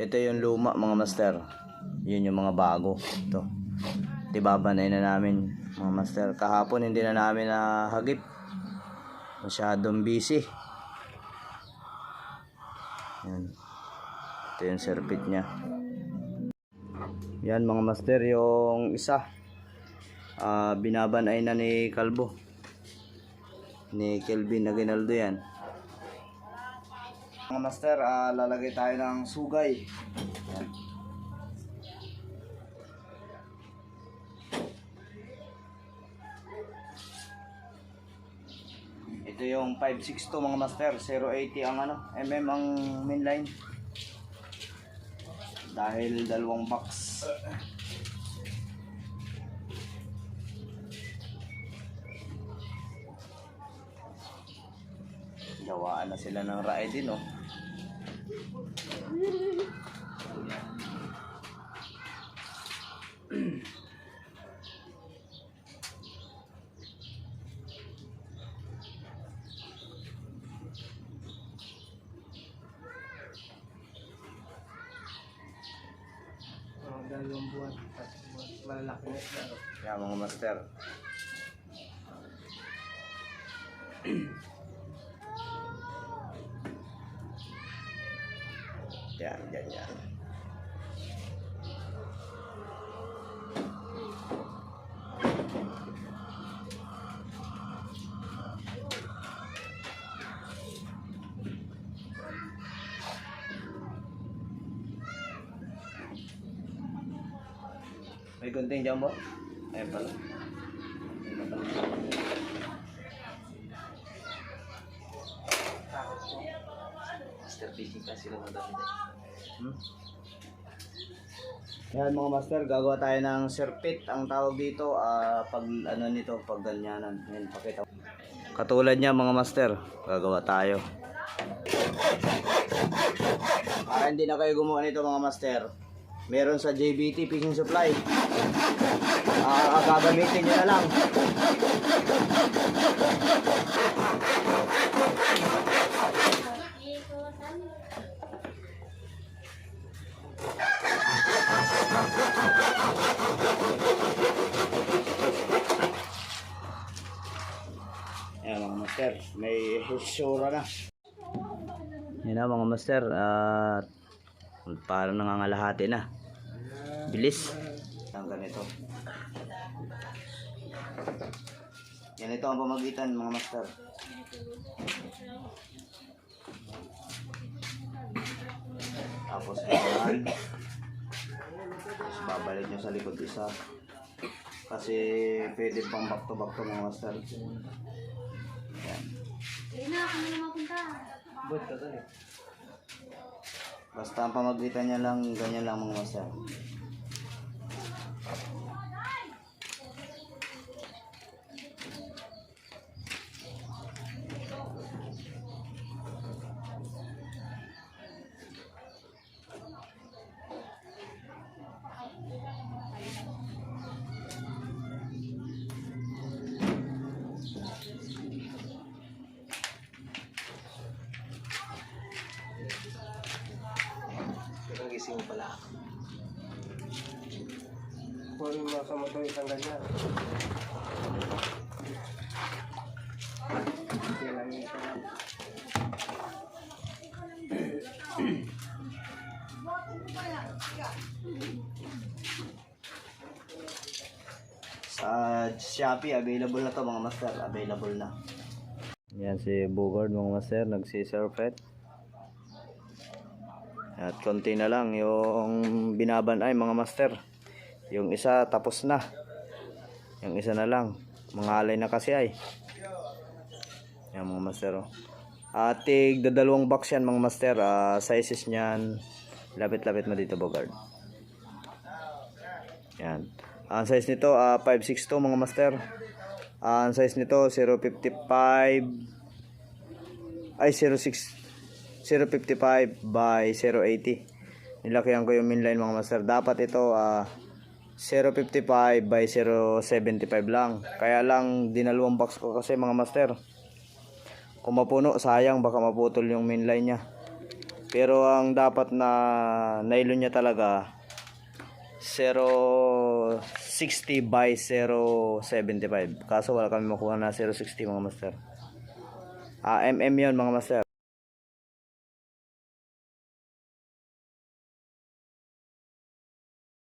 Ito yung luma mga master. Yun yung mga bago. Ito. Tibabanay na namin mga master. Kahapon hindi na namin nahagip. Masyadong busy. Yan. Ito yung circuit niya. Yan mga master yung isa. Ah, binabanay na ni Kalbo. Ni Kelvin Aguinaldo yan. Mga master, ah, lalagay tayo ng sugay. Ito yung 562 mga master, 080 ang ano, mm ang main line. Dahil dalawang box. Gawaan na sila ng raay din, oh. Mga dalawang buwan. At malalaki na sila. Yan mga master. yan, yan, yan. May gunting dyan mo? Ayun pala. Ayun pala. Master fishing pa sila ng dami. Hmm? Yan mga master, gagawa tayo ng serpit. Ang tawag dito, ah, pag ano nito, pag ganyanan. Yan, pakita. Katulad niya mga master, gagawa tayo. Para hindi na kayo gumawa nito mga master. Meron sa JBT Fishing Supply. Ah, gagamitin nyo na lang. Ayan mga master, may sura na. Yan na mga master, at parang nangangalahati na. Bilis. Ang ganito. Yan ito ang pamagitan mga master. Tapos yan. Tapos babalik nyo sa likod isa. Kasi pwede pang back to back to mga master. Yan. Buwan ka doon eh. Basta ang pamagitan niya lang, ganyan lang mga master. Gising pala. Kung ano mga kamotoy isang ganyan. Yan lang yung isa. Sa Shopee, available na to mga master. Available na. Yan si Bugard mga master, nagsisurfet. At konti na lang yung binaban ay mga master. Yung isa tapos na. Yung isa na lang. Mga alay na kasi ay. Yan mga master. Oh. At tig dalawang box yan mga master. Ah, sizes niyan. Lapit-lapit mo dito Bugard. Yan. Ang size nito ah 562 mga master. Ang size nito 055 ay 06 055 by 080. Nilakihan ko yung mainline mga master. Dapat ito ah 055 by 075 lang. Kaya lang dinalawang box ko kasi mga master. Kung mapuno sayang baka maputol yung mainline niya. Pero ang dapat na nylon niya talaga 060 by 075. Kaso wala kami makuha na 060 mga master. Ah, MM yun mga master.